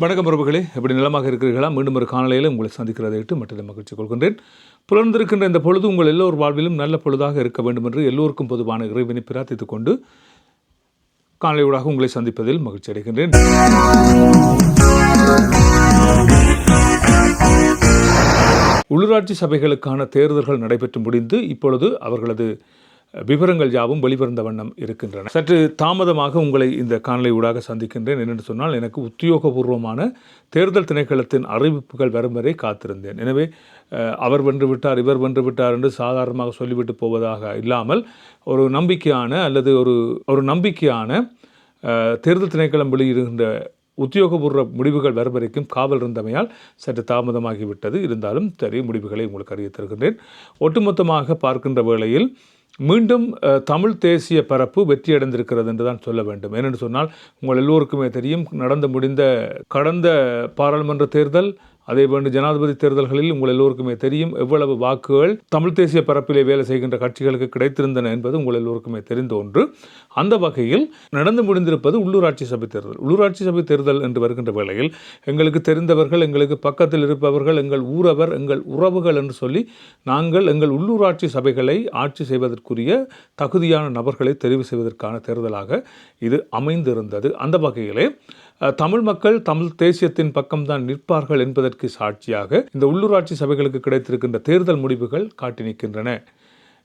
வணக்கம் உறவுகளே. எப்படி நிலமாக இருக்கிறீர்களா? மீண்டும் ஒரு காணொலியில் உங்களை சந்திக்கிறதை விட்டு மற்றதை மகிழ்ச்சி கொள்கின்றேன். புலர்ந்திருக்கின்ற இந்த பொழுது உங்கள் எல்லோர் வாழ்விலும் நல்ல பொழுதாக இருக்க வேண்டும் என்று எல்லோருக்கும் பொதுவான இறைவனை பிரார்த்தித்துக் கொண்டு காணொலியூடாக உங்களை சந்திப்பதில் மகிழ்ச்சி அடைகின்றேன். உள்ளூராட்சி சபைகளுக்கான தேர்தல்கள் நடைபெற்று முடிந்து இப்பொழுது அவர்களது விவரங்கள் யாவும் வெளிவந்த வண்ணம் இருக்கின்றன. சற்று தாமதமாக உங்களை இந்த காணொலி ஊடாக சந்திக்கின்றேன் என்னென்று சொன்னால் எனக்கு உத்தியோகபூர்வமான தேர்தல் திணைக்களத்தின் அறிவிப்புகள் வரும் வரை காத்திருந்தேன். எனவே அவர் வென்று விட்டார் இவர் வென்று விட்டார் என்று சாதாரணமாக சொல்லிவிட்டு போவதாக இல்லாமல் ஒரு நம்பிக்கையான அல்லது ஒரு ஒரு நம்பிக்கையான தேர்தல் திணைக்களம் வெளியிடுகின்ற உத்தியோகபூர்வ முடிவுகள் வரும் வரைக்கும் காவல் இருந்தமையால் சற்று தாமதமாகிவிட்டது. இருந்தாலும் சரி முடிவுகளை உங்களுக்கு அறிய தருகின்றேன் ஒட்டுமொத்தமாக பார்க்கின்ற வேளையில் மீண்டும் தமிழ் தேசிய பரப்பு வெற்றியடைந்திருக்கிறது என்று தான் சொல்ல வேண்டும். ஏனென்று சொன்னால் உங்கள் எல்லோருக்குமே தெரியும் நடந்து முடிந்த கடந்த பாராளுமன்ற தேர்தல் அதே போன்று ஜனாதிபதி தேர்தல்களில் உங்கள் எல்லோருக்குமே தெரியும் எவ்வளவு வாக்குகள் தமிழ் தேசிய பரப்பிலே வேலை செய்கின்ற கட்சிகளுக்கு கிடைத்திருந்தன என்பது உங்கள் எல்லோருக்குமே தெரிந்த ஒன்று. அந்த வகையில் நடந்து முடிந்திருப்பது உள்ளூராட்சி சபை தேர்தல். உள்ளூராட்சி சபை தேர்தல் என்று வருகின்ற வேளையில் எங்களுக்கு தெரிந்தவர்கள் எங்களுக்கு பக்கத்தில் இருப்பவர்கள் எங்கள் ஊரவர் எங்கள் உறவுகள் என்று சொல்லி நாங்கள் எங்கள் உள்ளூராட்சி சபைகளை ஆட்சி செய்வதற்குரிய தகுதியான நபர்களை தெரிவு செய்வதற்கான தேர்தலாக இது அமைந்திருந்தது. அந்த வகையிலே தமிழ் மக்கள் தமிழ் தேசியத்தின் பக்கம்தான் நிற்பார்கள் என்பதற்கு சாட்சியாக இந்த உள்ளூராட்சி சபைகளுக்கு கிடைத்திருக்கின்ற தேர்தல் முடிவுகள் காட்டி நிற்கின்றன.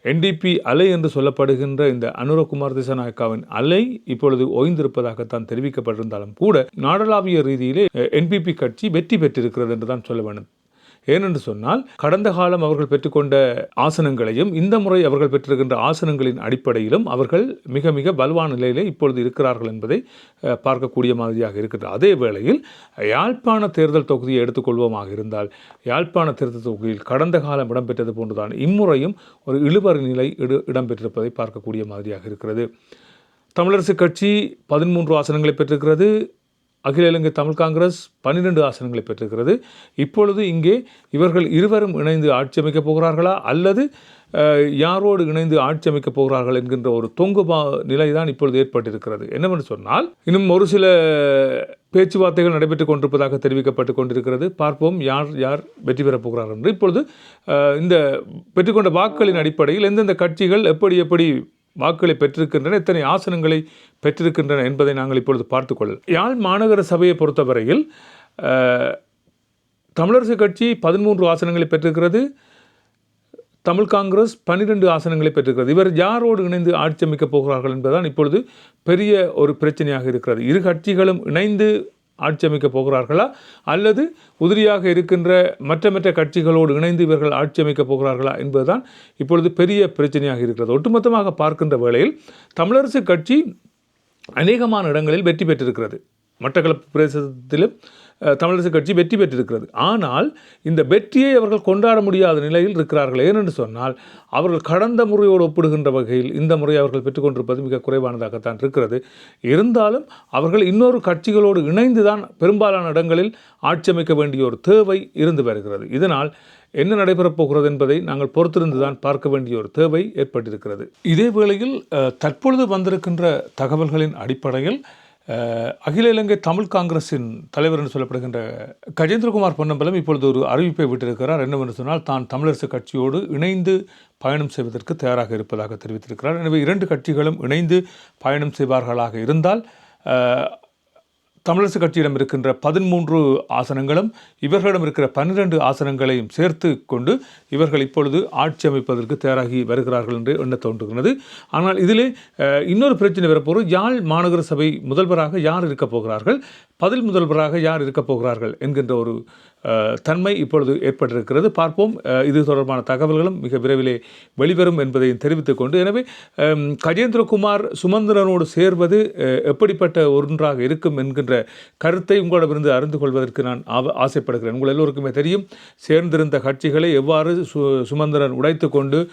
என்டிபி அலை என்று சொல்லப்படுகின்ற இந்த அனுரகுமார் திசநாயக்காவின் அலை இப்பொழுது ஓய்ந்திருப்பதாகத்தான் தெரிவிக்கப்பட்டிருந்தாலும் கூட நாடளாவிய ரீதியிலே என்பிபி கட்சி வெற்றி பெற்றிருக்கிறது என்று தான் சொல்ல வேண்டும் ஏனென்று சொன்னால் கடந்த காலம் அவர்கள் பெற்றுக்கொண்ட ஆசனங்களையும் இந்த முறை அவர்கள் பெற்றிருக்கின்ற ஆசனங்களின் அடிப்படையிலும் அவர்கள் மிக மிக வலுவான நிலையிலே இப்பொழுது இருக்கிறார்கள் என்பதை பார்க்கக்கூடிய மாதிரியாக இருக்கின்றது. அதே வேளையில் யாழ்ப்பாண தேர்தல் தொகுதியை எடுத்துக்கொள்வோமாக இருந்தால் யாழ்ப்பாண தேர்தல் தொகுதியில் கடந்த காலம் இடம்பெற்றது போன்றுதான் இம்முறையும் ஒரு இழுபறி நிலை இடு இடம்பெற்றிருப்பதை பார்க்கக்கூடிய மாதிரியாக இருக்கிறது. தமிழரசு கட்சி பதிமூன்று ஆசனங்களை பெற்றிருக்கிறது. அகில இலங்கை தமிழ் காங்கிரஸ் பன்னிரண்டு ஆசனங்களை பெற்றிருக்கிறது. இப்பொழுது இங்கே இவர்கள் இருவரும் இணைந்து ஆட்சி அமைக்கப் போகிறார்களா? அல்லது யாரோடு இணைந்து ஆட்சி அமைக்கப் போகிறார்கள் என்கின்ற ஒரு தொங்கு நிலை தான் இப்பொழுது ஏற்பட்டிருக்கிறது. என்னவென்று சொன்னால் இன்னும் ஒரு சில பேச்சுவார்த்தைகள் நடைபெற்றுக் கொண்டிருப்பதாக தெரிவிக்கப்பட்டு கொண்டிருக்கிறது. பார்ப்போம் யார் யார் வெற்றி பெறப் போகிறார்கள் என்று. இப்பொழுது இந்த பெற்றுக்கொண்ட வாக்குகளின் அடிப்படையில் எந்தெந்த கட்சிகள் எப்படி எப்படி வாக்குகளை பெற்றிருக்கின்றன எத்தனை ஆசனங்களை பெற்றிருக்கின்றன என்பதை நாங்கள் இப்பொழுது பார்த்துக்கொள்ளலாம் யாழ் மாநகர சபையை பொறுத்தவரையில் தமிழரசு கட்சி பதிமூன்று ஆசனங்களை பெற்றிருக்கிறது தமிழ் காங்கிரஸ் பன்னிரெண்டு ஆசனங்களை பெற்றிருக்கிறது. இவர் யாரோடு இணைந்து ஆட்சி அமைக்கப் போகிறார்கள் என்பதுதான் இப்பொழுது பெரிய ஒரு பிரச்சனையாக இருக்கிறது. இரு கட்சிகளும் இணைந்து ஆட்சி அமைக்கப் போகிறார்களா? அல்லது உதிரியாக இருக்கின்ற மற்ற மற்ற கட்சிகளோடு இணைந்து இவர்கள் ஆட்சி அமைக்கப் போகிறார்களா என்பதுதான் இப்பொழுது பெரிய பிரச்சனையாக இருக்கிறது. ஒட்டுமொத்தமாக பார்க்கின்ற வேளையில் தமிழரசு கட்சி அநேகமான இடங்களில் வெற்றி பெற்றிருக்கிறது. மட்டக்களப்பு பிரதேசத்திலும் தமிழரசு கட்சி வெற்றி பெற்றிருக்கிறது. ஆனால் இந்த வெற்றியை அவர்கள் கொண்டாட முடியாத நிலையில் இருக்கிறார்கள் ஏனென்று சொன்னால் அவர்கள் கடந்த முறையோடு ஒப்பிடுகின்ற வகையில் இந்த முறை அவர்கள் பெற்றுக்கொண்டிருப்பது மிக குறைவானதாகத்தான் இருக்கிறது. இருந்தாலும் அவர்கள் இன்னொரு கட்சிகளோடு இணைந்து தான் பெரும்பாலான இடங்களில் ஆட்சி அமைக்க வேண்டிய ஒரு தேவை இருந்து வருகிறது. இதனால் என்ன நடைபெறப் போகிறது என்பதை நாங்கள் பொறுத்திருந்து தான் பார்க்க வேண்டிய ஒரு தேவை ஏற்பட்டிருக்கிறது. இதே வேளையில் தற்பொழுது வந்திருக்கின்ற தகவல்களின் அடிப்படையில் அகில இலங்கை தமிழ் காங்கிரஸின் தலைவர் என்று சொல்லப்படுகின்ற கஜேந்திரகுமார் பொன்னம்பலம் இப்பொழுது ஒரு அறிவிப்பை விட்டிருக்கிறார். என்னவென்று சொன்னால் தான் தமிழரசு கட்சியோடு இணைந்து பயணம் செய்வதற்கு தயாராக இருப்பதாக தெரிவித்திருக்கிறார். எனவே இரண்டு கட்சிகளும் இணைந்து பயணம் செய்வார்களாக இருந்தால் தமிழரசு கட்சியிடம் இருக்கின்ற பதிமூன்று ஆசனங்களும் இவர்களிடம் இருக்கிற பன்னிரண்டு ஆசனங்களையும் சேர்த்து கொண்டு இவர்கள் இப்பொழுது ஆட்சி அமைப்பதற்கு தயாராகி வருகிறார்கள் என்று எண்ண தோன்றுகிறது. ஆனால் இதிலே இன்னொரு பிரச்சனை வரப்போகிறது. யாழ் மாநகர சபை முதல்வராக யார் இருக்கப் போகிறார்கள்? பதில் முதல்வராக யார் இருக்கப் போகிறார்கள்? என்கின்ற ஒரு தன்மை இப்பொழுது ஏற்பட்டிருக்கிறது. பார்ப்போம். இது தொடர்பான தகவல்களும் மிக விரைவிலே வெளிவரும் என்பதையும் தெரிவித்துக் கொண்டு. எனவே கஜேந்திரகுமார் சுமந்திரனோடு சேர்வது எப்படிப்பட்ட ஒன்றாக இருக்கும் என்கின்ற கருத்தை உங்களிடமிருந்து அறிந்து கொள்வதற்கு நான் ஆவ- ஆசைப்படுகிறேன். உங்கள் எல்லோருக்குமே தெரியும். சேர்ந்திருந்த கட்சிகளை எவ்வாறு சு சுமந்திரன் உடைத்து கொண்டு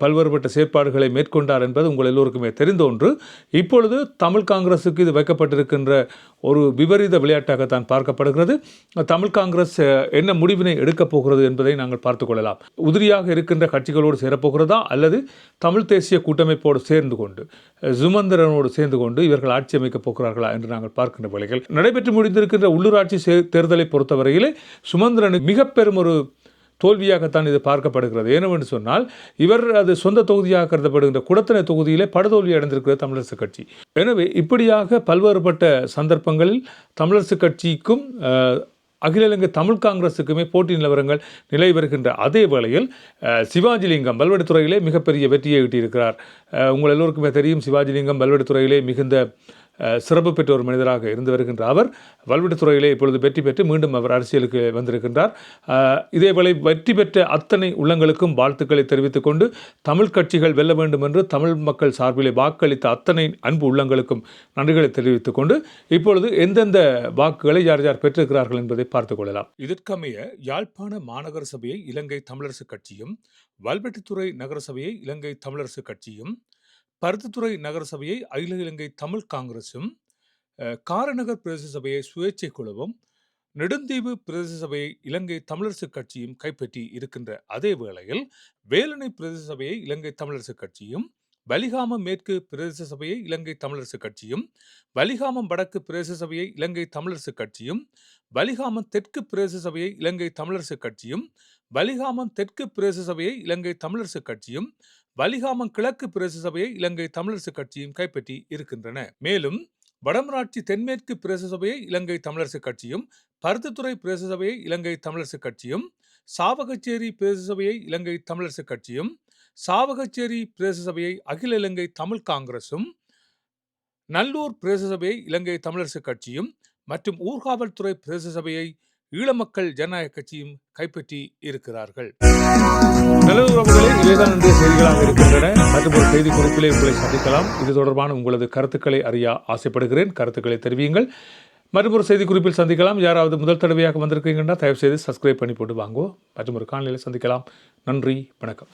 பல்வேறுபட்ட செயற்பாடுகளை மேற்கொண்டார் என்பது உங்கள் எல்லோருக்குமே தெரிந்த ஒன்று. இப்பொழுது தமிழ் காங்கிரஸுக்கு இது வைக்கப்பட்டிருக்கின்ற ஒரு விபரீத விளையாட்டாகத்தான் பார்க்கப்படுகிறது. தமிழ் காங்கிரஸ் காங்கிரஸ் என்ன முடிவினை எடுக்கப் போகிறது என்பதை நாங்கள் பார்த்துக் கொள்ளலாம். உதிரியாக இருக்கின்ற கட்சிகளோடு சேரப்போகிறதா? அல்லது தமிழ் தேசிய கூட்டமைப்போடு சேர்ந்து கொண்டு சுமந்திரனோடு சேர்ந்து கொண்டு இவர்கள் ஆட்சி அமைக்கப் போகிறார்களா என்று நாங்கள் பார்க்கின்ற வேளைகள் நடைபெற்று முடிந்திருக்கின்ற உள்ளூராட்சி தேர்தலை பொறுத்தவரையிலே சுமந்திரனுக்கு மிக பெரும் ஒரு தோல்வியாகத்தான் இது பார்க்கப்படுகிறது. ஏனவென்று சொன்னால் இவர் அது சொந்த தொகுதியாக கருதப்படுகின்ற குடத்தனை தொகுதியிலே படுதோல்வி அடைந்திருக்கிறது தமிழரசு கட்சி. எனவே இப்படியாக பல்வேறுபட்ட சந்தர்ப்பங்களில் தமிழரசு கட்சிக்கும் அகில இலங்கை தமிழ் காங்கிரஸுக்குமே போட்டி நிலவரங்கள் நிலை வருகின்ற அதே வேளையில் அஹ், சிவாஜிலிங்கம் துறையிலே மிகப்பெரிய வெற்றியை ஈட்டியிருக்கிறார். உங்கள் எல்லோருக்குமே தெரியும் சிவாஜிலிங்கம் பல்வெடித்துறையிலே மிகுந்த சிறப்பு பெற்ற ஒரு மனிதராக இருந்து வருகின்ற அவர் வல்வெட்டுத்துறையிலே இப்பொழுது வெற்றி பெற்று மீண்டும் அவர் அரசியலுக்கு வந்திருக்கின்றார். இதேபோல வெற்றி பெற்ற அத்தனை உள்ளங்களுக்கும் வாழ்த்துக்களை தெரிவித்துக் கொண்டு தமிழ் கட்சிகள் வெல்ல வேண்டும் என்று தமிழ் மக்கள் சார்பிலே வாக்களித்த அத்தனை அன்பு உள்ளங்களுக்கும் நன்றிகளை தெரிவித்துக் கொண்டு இப்பொழுது எந்தெந்த வாக்குகளை யார் யார் பெற்றிருக்கிறார்கள் என்பதை பார்த்துக் கொள்ளலாம். இதற்கமைய யாழ்ப்பாண மாநகர சபையை இலங்கை தமிழரசு கட்சியும் வல்வெட்டித்துறை நகரசபையை இலங்கை தமிழரசு கட்சியும் பருத்தித்துறை நகரசபையை அகில இலங்கை தமிழ் காங்கிரசும் காரநகர் பிரதேச சபையை சுயேட்சை குழுவும் நெடுந்தீவு பிரதேச சபையை இலங்கை தமிழரசு கட்சியும் கைப்பற்றி இருக்கின்ற அதே வேளையில் வேலணை பிரதேச சபையை இலங்கை தமிழரசு கட்சியும் வலிகாமம் மேற்கு பிரதேச சபையை இலங்கை தமிழரசு கட்சியும் வலிகாமம் வடக்கு பிரதேச சபையை இலங்கை தமிழரசுக் கட்சியும் வலிகாமம் தெற்கு பிரதேச சபையை இலங்கை தமிழரசுக் கட்சியும் வலிகாமம் தெற்கு பிரதேச சபையை இலங்கை தமிழரசுக் கட்சியும் வலிகாமம் கிழக்கு பிரதேச சபையை இலங்கை தமிழரசுக் கட்சியும் கைப்பற்றி இருக்கின்றன. மேலும் வடமராட்சி தென்மேற்கு பிரதேச சபையை இலங்கை தமிழரசுக் கட்சியும் பருத்தித்துறை பிரதேச சபையை இலங்கை தமிழரசுக் கட்சியும் சாவகச்சேரி பிரதேச சபையை இலங்கை தமிழரசுக் கட்சியும் சாவகச்சேரி பிரதேச சபையை அகில இலங்கை தமிழ் காங்கிரசும் நல்லூர் பிரதேச சபையை இலங்கை தமிழரசு கட்சியும் மற்றும் ஊர்காவல்துறை பிரதேச சபையை ஈழமக்கள் ஜனநாயக கட்சியும் கைப்பற்றி இருக்கிறார்கள். நல்லது இவைதான் இன்றைய செய்திகளாக இருக்கின்றன. மற்றும் ஒரு செய்தி குறிப்பிலே உங்களை சந்திக்கலாம். இது தொடர்பான உங்களது கருத்துக்களை அறிய ஆசைப்படுகிறேன். கருத்துக்களை தெரிவியுங்கள். மற்றும் ஒரு செய்தி குறிப்பில் சந்திக்கலாம். யாராவது முதல் தடவையாக வந்திருக்கீங்கன்னா தயவு செய்து சப்ஸ்கிரைப் பண்ணி போட்டு வாங்குவோம் மற்றும் ஒரு காணொலியில் சந்திக்கலாம். நன்றி வணக்கம்.